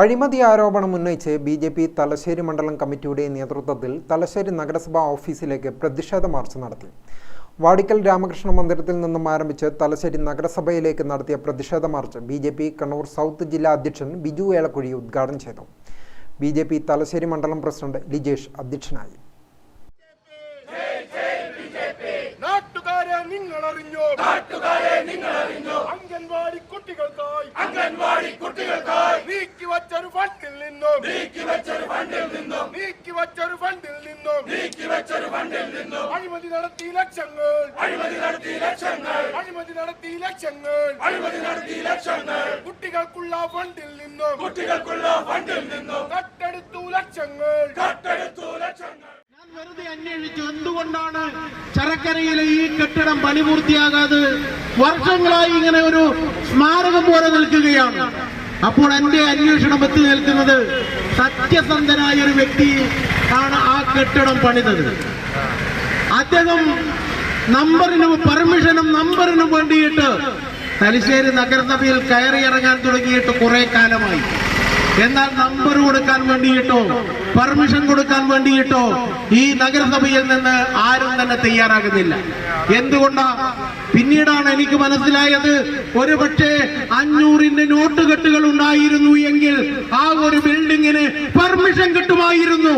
അഴിമതി ആരോപണം ഉന്നയിച്ച് ബി ജെ പി തലശ്ശേരി മണ്ഡലം കമ്മിറ്റിയുടെ നേതൃത്വത്തിൽ തലശ്ശേരി നഗരസഭാ ഓഫീസിലേക്ക് പ്രതിഷേധ മാർച്ച് നടത്തി. വാടിക്കൽ രാമകൃഷ്ണ മന്ദിരത്തിൽ നിന്നും ആരംഭിച്ച് തലശ്ശേരി നഗരസഭയിലേക്ക് നടത്തിയ പ്രതിഷേധ march B J P Kannur south ജില്ലാ അധ്യക്ഷൻ ബിജു ഏളക്കുഴി ഉദ്ഘാടനം ചെയ്തു. ബി ജെ പി തലശ്ശേരി മണ്ഡലം പ്രസിഡന്റ് ലിജേഷ് അധ്യക്ഷനായി. നാട്ടുകാരെ നിങ്ങൾ അറിഞ്ഞോ നാട്ടുകാരെ നിങ്ങൾ അറിഞ്ഞോ അംഗൻവാടി കുട്ടികൾക്കായി. അംഗൻവാടി കുട്ടികൾക്കായി. ഫണ്ടിൽ നിന്നും. നീക്കി വച്ചൊരു ഫണ്ടിൽ നിന്നും. നീക്കി വച്ചൊരു ഫണ്ടിൽ നിന്നും. അഴിമതി നടത്തി ലക്ഷങ്ങൾ. അഴിമതി നടത്തി ലക്ഷങ്ങൾ. അഴിമതി നടത്തി ലക്ഷങ്ങൾ. അഴിമതി നടത്തി ലക്ഷങ്ങൾ. കുട്ടികൾക്കുള്ള ഫണ്ടിൽ നിന്നും. കുട്ടികൾക്കുള്ള ഫണ്ടിൽ നിന്നും. കട്ടെടുത്തു ലക്ഷങ്ങൾ. കട്ടെടുത്തു ലക്ഷങ്ങൾ. ഞാൻ വെറുതെ അന്വേഷിച്ചു എന്തുകൊണ്ടാണ് ചരക്കരയിലെ ഈ കെട്ടിടം പണിപൂർത്തിയാകാതെ വർഷങ്ങളായി ഇങ്ങനെ ഒരു സ്മാരകം പോലെ നിൽക്കുകയാണ്. അപ്പോൾ എന്റെ അന്വേഷണം എത്തി നിൽക്കുന്നത് സത്യസന്ധനായ ഒരു വ്യക്തി ആണ് ആ കെട്ടിടം പണിതത്. അദ്ദേഹം നമ്പറിനും പെർമിഷനും നമ്പറിനും വേണ്ടിയിട്ട് തലശ്ശേരി നഗരസഭയിൽ കയറി ഇറങ്ങാൻ തുടങ്ങിയിട്ട് കുറെ കാലമായി. എന്നാൽ നമ്പർ കൊടുക്കാൻ വേണ്ടിയിട്ടോ പെർമിഷൻ കൊടുക്കാൻ വേണ്ടിയിട്ടോ ഈ നഗരസഭയിൽ നിന്ന് ആരും തന്നെ തയ്യാറാകുന്നില്ല. എന്തുകൊണ്ടാ? പിന്നീടാണ് എനിക്ക് മനസ്സിലായത് ഒരു പക്ഷേ അഞ്ഞൂറിന്റെ നോട്ട് കെട്ടുകൾ ഉണ്ടായിരുന്നു എങ്കിൽ ആ ഒരു ബിൽഡിങ്ങിന് പെർമിഷൻ കിട്ടുമായിരുന്നു.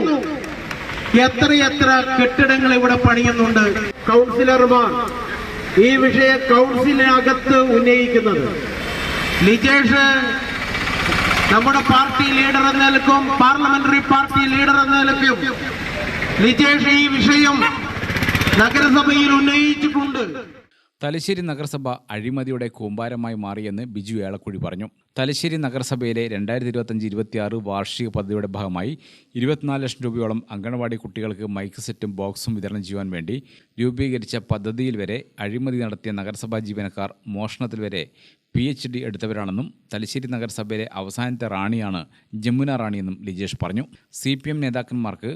എത്ര എത്ര കെട്ടിടങ്ങൾ ഇവിടെ പണിയുന്നുണ്ട്? കൗൺസിലർമാർ ഈ വിഷയ കൗൺസിലിനകത്ത് ഉന്നയിക്കുന്നത്. ലിജേഷ് നമ്മുടെ പാർട്ടി ലീഡർ എന്ന നിലക്കും പാർലമെന്ററി പാർട്ടി ലീഡർ എന്ന നിലക്കും നിതേഷ് ഈ വിഷയം നഗരസഭയിൽ ഉന്നയിച്ചിട്ടുണ്ട്. തലശ്ശേരി നഗരസഭ അഴിമതിയുടെ കൂമ്പാരമായി മാറിയെന്ന് ബിജു ഏളക്കുഴി പറഞ്ഞു. തലശ്ശേരി നഗരസഭയിലെ രണ്ടായിരത്തി ഇരുപത്തഞ്ച് ഇരുപത്തിയാറ് വാർഷിക പദ്ധതിയുടെ ഭാഗമായി ഇരുപത്തിനാല് ലക്ഷം രൂപയോളം അങ്കണവാടി കുട്ടികൾക്ക് മൈക്ക് സെറ്റും ബോക്സും വിതരണം ചെയ്യുവാൻ വേണ്ടി രൂപീകരിച്ച പദ്ധതിയിൽ വരെ അഴിമതി നടത്തിയ നഗരസഭാ ജീവനക്കാർ മോഷണത്തിൽ വരെ പി എച്ച് ഡി എടുത്തവരാണെന്നും തലശ്ശേരി നഗരസഭയിലെ അവസാനത്തെ റാണിയാണ് ജമുന റാണിയെന്നും ലിജേഷ് പറഞ്ഞു. സി പി എം നേതാക്കന്മാർക്ക്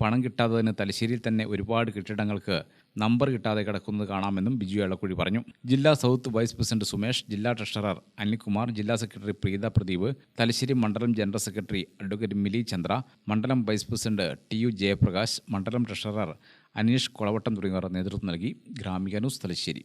പണം കിട്ടാത്തതിന് തലശ്ശേരിയിൽ തന്നെ ഒരുപാട് കെട്ടിടങ്ങൾക്ക് നമ്പർ കിട്ടാതെ കിടക്കുന്നത് കാണാമെന്നും ബിജു എളക്കുഴി പറഞ്ഞു. ജില്ലാ സൗത്ത് വൈസ് പ്രസിഡന്റ് സുമേഷ് ജില്ലാ ട്രഷറർ അനിൽകുമാർ ജില്ലാ സെക്രട്ടറി പ്രീത പ്രദീപ് തലശ്ശേരി മണ്ഡലം general secretary advocate Mili Chandra മണ്ഡലം vice president T U Jayaprakash മണ്ഡലം ട്രഷറർ അനീഷ് കൊളവട്ടം തുടങ്ങിയവർ നേതൃത്വം നൽകി. Gramika news Thalassery.